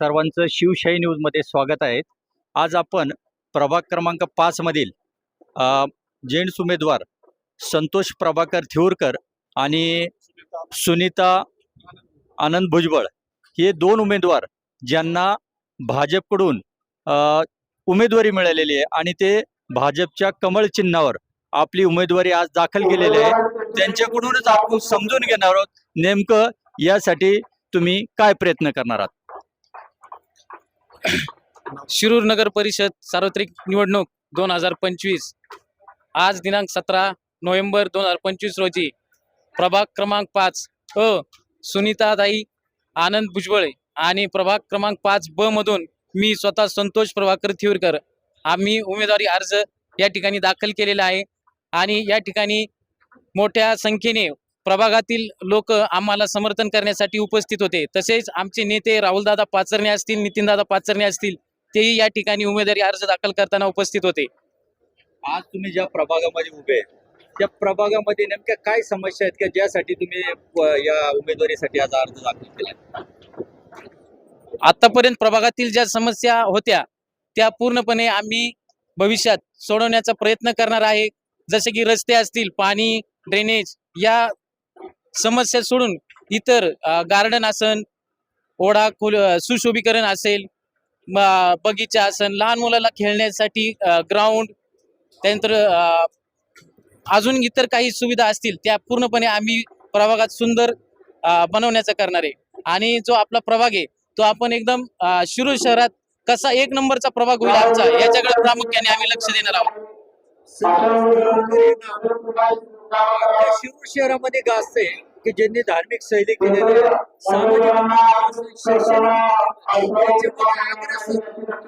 सर्वांचं शिवशाही न्यूजमध्ये स्वागत आहे. आज आपण प्रभाग क्रमांक पाचमधील अ, जेंट्स उमेदवार संतोष प्रभाकर थिऊरकर आणि सुनीता आनंद भुजबळ हे दोन उमेदवार ज्यांना भाजपकडून उमेदवारी मिळालेली आहे आणि ते भाजपच्या कमळ चिन्हावर आपली उमेदवारी आज दाखल केलेली आहे. त्यांच्याकडूनच आपण समजून घेणार आहोत नेमकं यासाठी तुम्ही काय प्रयत्न करणार आहात? शिरूर नगर परिषद सार्वत्रिक निवडणूक दोन हजार पंचवीस. आज दिनांक सतरा नोव्हेंबर दोन हजार पंचवीस रोजी प्रभाग क्रमांक पाच अ सुनीताताई आनंद भुजबळे आणि प्रभाग क्रमांक पाच ब मधून मी स्वतः संतोष प्रभाकर थिवरकर. आम्ही उमेदवारी अर्ज या ठिकाणी दाखल केलेला आहे आणि या ठिकाणी मोठ्या संख्येने प्रभागातील लोक आम्हाला समर्थन करण्यासाठी उपस्थित होते. तसेच आमचे नेते राहुलदादा पाचरणे असतील नितीनदादा पाचरणे असतील तेही या ठिकाणी उमेदवारी अर्ज दाखल करताना उपस्थित होते. आज तुम्ही ज्या प्रभागामध्ये उभे त्या प्रभागामध्ये नेमक्या काय समस्या आहेत का? ज्यासाठी तुम्ही या उमेदवारीसाठी आज अर्ज दाखल केला आतापर्यंत प्रभागातील ज्या समस्या होत्या त्या पूर्णपणे आम्ही भविष्यात सोडवण्याचा प्रयत्न करणार आहे. जसे की रस्ते असतील पाणी ड्रेनेज या समस्या सोडून इतर गार्डन असन ओढा खोल सुशोभीकरण असेल बगीचा असन लहान मुलाला खेळण्यासाठी ग्राउंड त्यानंतर अजून इतर काही सुविधा असतील त्या पूर्णपणे आम्ही प्रभागात सुंदर बनवण्याचं बनवण्याचा करणार आहे. आणि जो आपला प्रभाग आहे तो आपण एकदम शिरूर शहरात कसा एक नंबरचा प्रभाग होईल आमचा याच्याकडे प्रामुख्याने आम्ही लक्ष देणार आहोत. शिरूर शहरामध्ये गाजते की ज्यांनी धार्मिक शैली केलेली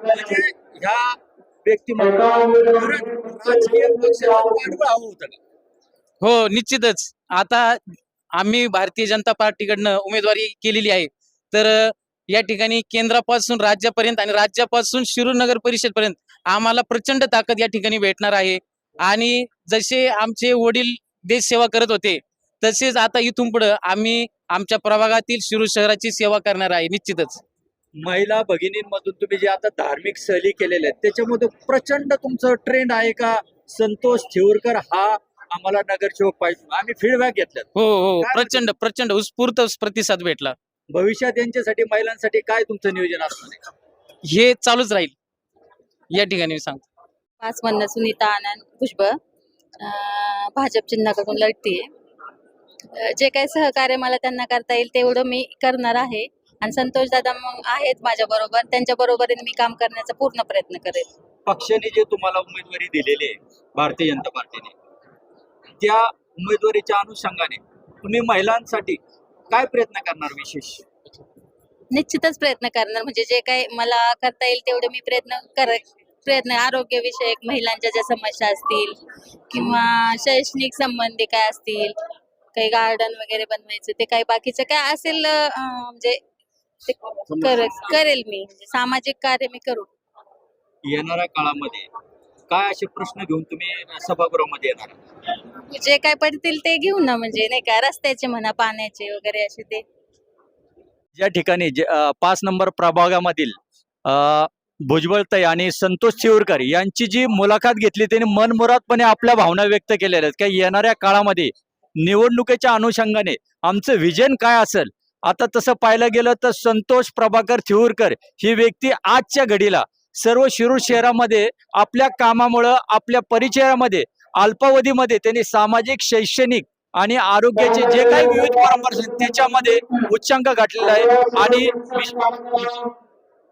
म्हणजे ह्या राजकीय पक्षाला पाठबळ हवं होतं हो निश्चितच. आता आम्ही भारतीय जनता पार्टीकडनं उमेदवारी केलेली आहे. तर या ठिकाणी केंद्रापासून राज्यापर्यंत आणि राज्यापासून शिरूर नगर परिषद पर्यंत आम्हाला प्रचंड ताकद या ठिकाणी भेटणार आहे. आणि जसे आमचे वडील देश सेवा करत होते तसेच आता इथून पुढे आम्ही आमच्या प्रभागातील शिरूर शहराची सेवा करणार आहे निश्चितच. महिला भगिनींमधून तुम्ही जे आता धार्मिक सहली केलेल्या आहेत त्याच्यामध्ये प्रचंड तुमचं ट्रेंड आहे का? संतोष थिवरकर हा आम्हाला नगरसेवक पाहिजे. आम्ही फीडबॅक घेतल्यात. हो हो प्रचंड प्रचंड उत्स्फूर्त प्रतिसाद भेटला. भविष्यात यांच्यासाठी महिलांसाठी काय तुमचं नियोजन असणार हे चालूच राहील. या ठिकाणी मी सांगतो. पाच मधनं सुनीता आनंद भुजबळ अं, भाजप चिन्हाकडून लढतीये अं, जे काही सहकार्य मला त्यांना करता येईल तेवढं मी करणार आहे. आणि संतोष दादा मग आहेत माझ्या बरोबर. त्यांच्या बरोबरीने मी काम करण्याचा पूर्ण प्रयत्न करेल. पक्षाने जे तुम्हाला उमेदवारी दिलेली आहे भारतीय जनता पार्टीने त्या उमेदवारीच्या अनुषंगाने तुम्ही महिलांसाठी काय प्रयत्न करणार विशेष? निश्चितच प्रयत्न करणार. म्हणजे जे काही मला करता येईल तेवढे मी प्रयत्न कर प्रयत्न आरोग्यविषयक महिलांच्या ज्या समस्या असतील किंवा शैक्षणिक संबंधी काय असतील काही गार्डन वगैरे बनवायचं ते काही बाकीचं काय असेल म्हणजे ते कर करेल मी म्हणजे सामाजिक कार्य मी करू येणाऱ्या काळामध्ये काय असे प्रश्न घेऊन तुम्ही सभागृहामध्ये येणार? जे काय पडतील ते घेऊ ना म्हणजे नाही का रस्त्याचे म्हणा पाण्याचे वगैरे असे ते ज्या ठिकाणी पाच नंबर प्रभागामधील भुजबळताई आणि संतोष चिवरकर यांची जी मुलाखत घेतली त्यांनी मनमुरादपणे आपल्या भावना व्यक्त केलेल्या आहेत. की येणाऱ्या काळामध्ये निवडणुकीच्या अनुषंगाने आमचं विजन काय असेल? आता तसं पाहायला गेलं तर संतोष प्रभाकर थिऊरकर ही व्यक्ती आजच्या घडीला सर्व शिरूर शहरामध्ये आपल्या कामामुळं आपल्या परिचयामध्ये अल्पावधीमध्ये त्यांनी सामाजिक शैक्षणिक आणि आरोग्याचे जे काही विविध परंपरा आहेत त्याच्यामध्ये उच्चांक गाठलेला आहे. आणि